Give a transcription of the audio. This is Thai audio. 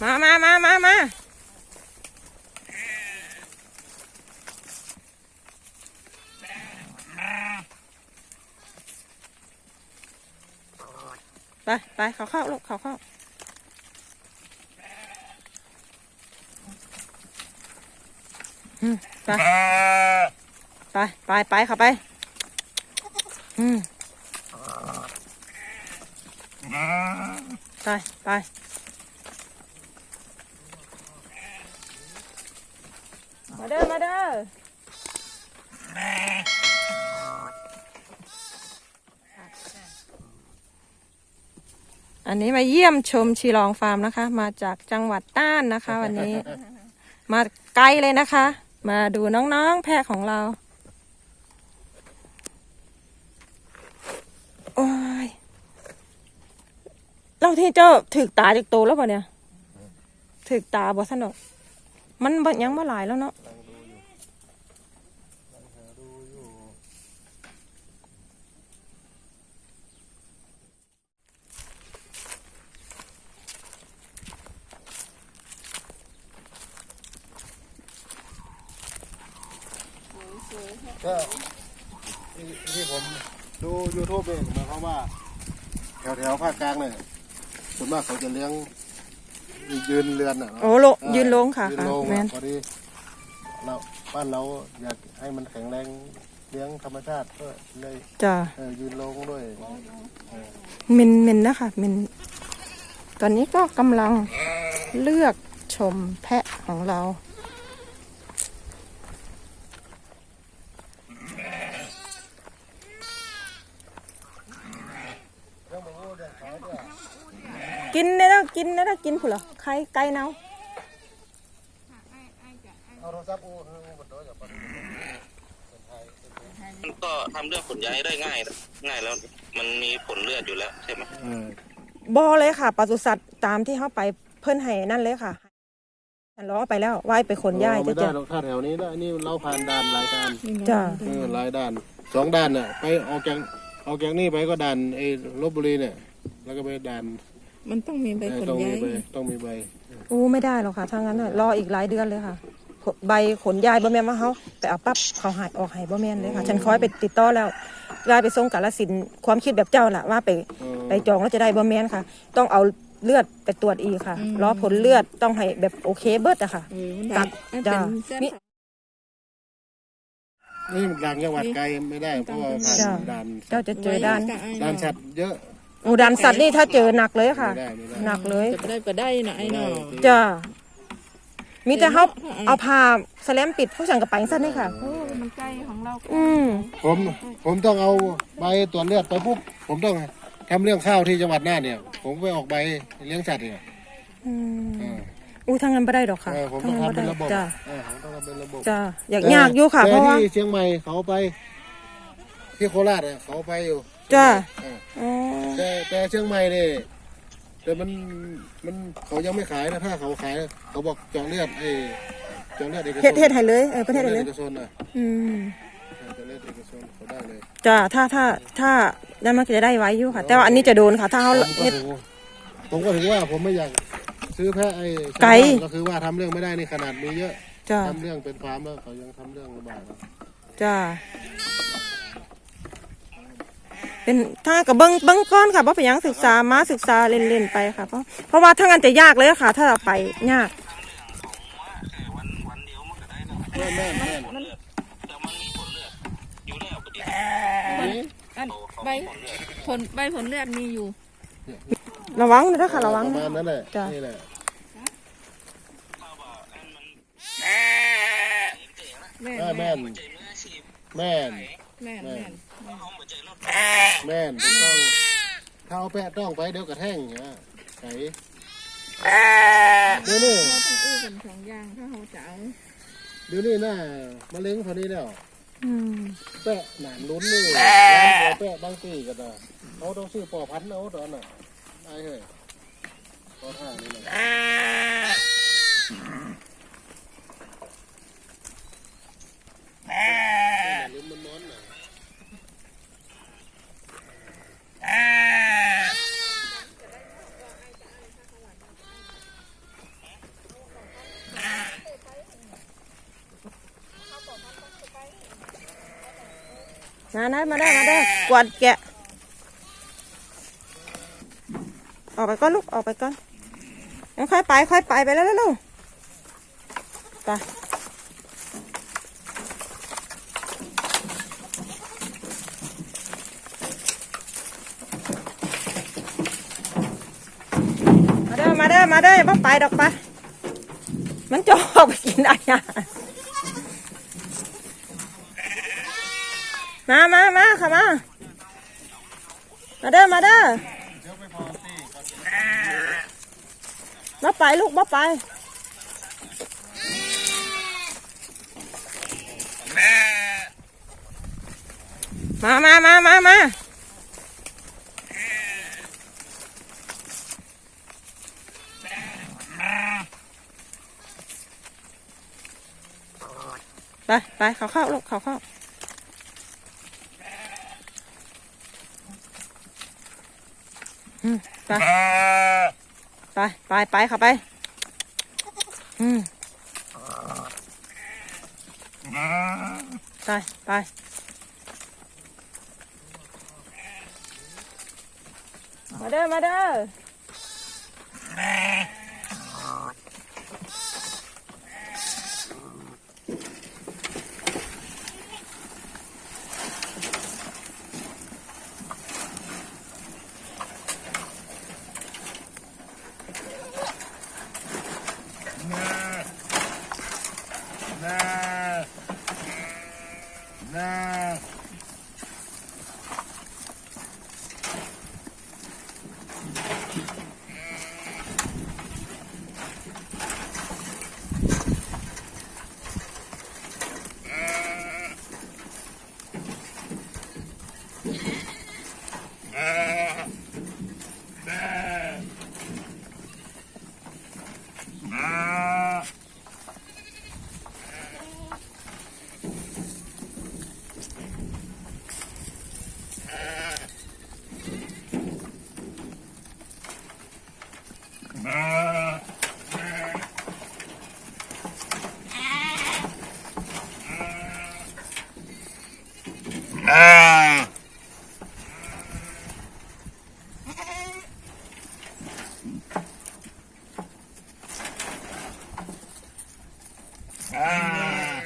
มามามามามาไปไปเขาเข้าลูกเขาเข้าอืมไปไปไปไปเข้าไปอืมไปไป มาเด้อ มาเด้ออันนี้มาเยี่ยมชมชีลองฟาร์มนะคะ มาจากจังหวัดต้านนะคะ วันนี้ มาไกลเลยนะคะ มาดูน้องๆแพะของเรา โอ้ย เราที่เจ้าถึกตาจากโตแล้วป่ะเนี่ยถึกตาบ่สนุกมันบ่ยังบ่หลายแล้วเนาะ ก็ที่ที่ผมดูยูทูบเองหมายความว่า แถวแถวภาคกลางเนี่ยส่วนมากเขาจะเลี้ยงยืนเรือนอะเนาะโอ้โลเออยืนลงค่ะยืนค่ะลงแมอะนพอดีเราบ้านเราอยากให้มันแข็งแรงเลี้ยงธรรมชาติก็เลยจ้ะเออยืนลงด้วยเมนเมนนะคะเมนตอนนี้ก็กำลังเลือกชมแพะของเรา กินเนี่ยนะกินเนี่ยนะกินผู้เหรอใครไก่เนาเอาโทรศัพท์อู้อู้บนโต๊ะอย่าไปมันก็ทำเรื่องขนย้ายได้ง่ายนะง่ายแล้ว มันมีผลเลือดอยู่แล้วใช่ไหมเออบอเลยค่ะปศุสัตว์ตามที่เขาไปเพิ่นให้นั่นเลยค่ะฉันร้องไปแล้วว่ายไปขนย้ายไม่จ้ะได้จ้ะหรอกถ้าแถวนี้นะนี่เราผ่านด่านหลายด่านจ้ะ เออหลายด่านสองด่านน่ะไปออกจากออกจากนี่ไปก็ด่านไอ้ลบบุรีเนี่ยแล้วก็ไปด่าน มันต้องมีใบเออขนต้องย้ามียใบต้องมีใบอู้ไม่ได้หรอกค่ะถ้างั้นน่ะรออีกหลายเดือนเลยค่ะขใบขนย้ายบ่แม่นว่าเขาไปเอาปั๊บเขาหายออกใหายบ่แม่นเลยค่ะ ฉันคอยไปติดต่อแล้วยายไปส่งกาลสินธุ์ความคิดแบบเจ้าล่ะว่าไปเออไปจองแล้วจะได้บ่แม่นค่ะ ต้องเอาเลือดไปตรวจอีกค่ะรอผลเลือดต้องให้แบบโอเคเบิดอะค่ะ เออมันตัดัดงมันจ้ะเป็นเส้นนี่นี่มันด่านจังหวัดไกลไม่ได้เพราะว่าผ่านจ้ะ ด่านเจ้าจะเจอด้านไว้กับไอ้ด่านเนาะสัตว์เยอะ อูดันสัตว์นี่ถ้าเจอหนักเลยค่ะ ไม่ได้ไม่ได้ หนักเลย จะได้ก็ได้นะไอ้เนาะจ้ามีแต่เขาเอาผ้าสแลมปิดผู้สั่งกระปังสั้นนี่ค่ะ โอ้มันใกล้ของเราอืมผมผมต้องเอาใบตรวจเลือดไปปุ๊บผมต้องทำเรื่องข้าวที่จังหวัดน่านเนี่ย ผมไปออกใบเลี้ยงสัตว์เนี่ยอืมเอออู้ทางนั้นไม่ได้ดอกค่ะเออผมทางต้องนั้นทำบ่เป็นได้ระบบจ้าเออผมต้องทำเป็นระบบจ้าอยากยากอยู่ค่ะ แต่เพราะว่า ที่เชียงใหม่เขาไป ที่โคราชอะเขาไปอยู่ จ้าเอออ๋อแต่แต่เชียงใหม่เนี่ยแต่มันมันเขายังไม่ขายนะถ้าเขาขายเขาบอกเจองเลือดไอ้เจองเลือดเอกชนเฮ็ดเฮ็ดให้เลยเออประเทศให้เลยเอกชนอะอืมเจองเลือดเอกชนเขาได้เลยจ้าถ้าถ้าถ้านั่นมันจะได้ไว้อยู่ค่ะ แต่ว่าอันนี้จะโดนค่ะ ถ้าเขาผมก็เฮ็ด ถือผมก็ถือว่าผมไม่อยากซื้อแพะไอ้ชาวไก่ บ้านก็คือว่าทำเรื่องไม่ได้นี่ขนาดมีเยอะจ้าทำเรื่องเป็นฟาร์มแล้วเขายังทำเรื่องลำบากอะจ้า เป็นถ้ากับเบิ้งเบิ้งก้อนค่ะเพราะเป็นหยังศึกษามาศึกษาเล่นๆไปค่ะเพราะเพราะว่าถ้างั้นจะยากเลยค่ะ ถ้าเราไปยากแม่แม่แม่แต่มันมีผลเลือดอยู่แล้วก็ดีนี่อันใบผลใบผลเลือดมีอยู่ ระวังนะค่ะระวังประมาณนั้นแหละจ้ะนี่แหละแม่แม่แม่ นใจมืออาชีพแม่นแม่แม่เขาหัวใจรถแม่นต้องถ้าเอาแปะต้องไปเดี๋ยวกระแท่งอย่างเงี้ยไก่เดี๋ยวนี้เราต้องอู้กันสองอย่างถ้าเราจะเอาเดี๋ยวนี้น่ะมะเร็งพอนี้แล้วอืมแปะหนานลุ้นนี่ร้านหัวแปะบางปีกันนะเขาต้องซื้อปอพันธุ์เอาตอนน่ะไอ้เฮ้ยปอท่านี่แหละลุ้นมันนอนน่ะ เมาได้มาได้มาได้กวาดแกะ ออกไปก่อนลูกออกไปก่อนงั้นค่อยไปค่อยไปไปแล้วลูกไปมาเด้อมาเด้อมาเด้ออย่าเพิ่งไปดอกปะมันจะออกไปกินอะไรอะ มามามาค่ะมา มาเด้อ มาเด้อมาไปลูกมาไปมามามามามาไปไปเขาเข้าลูกเขาเข้า อืม ไปไปไปไปข้าไป อืมไปไปมาเด้อมาเด้อ não. Ah! ah.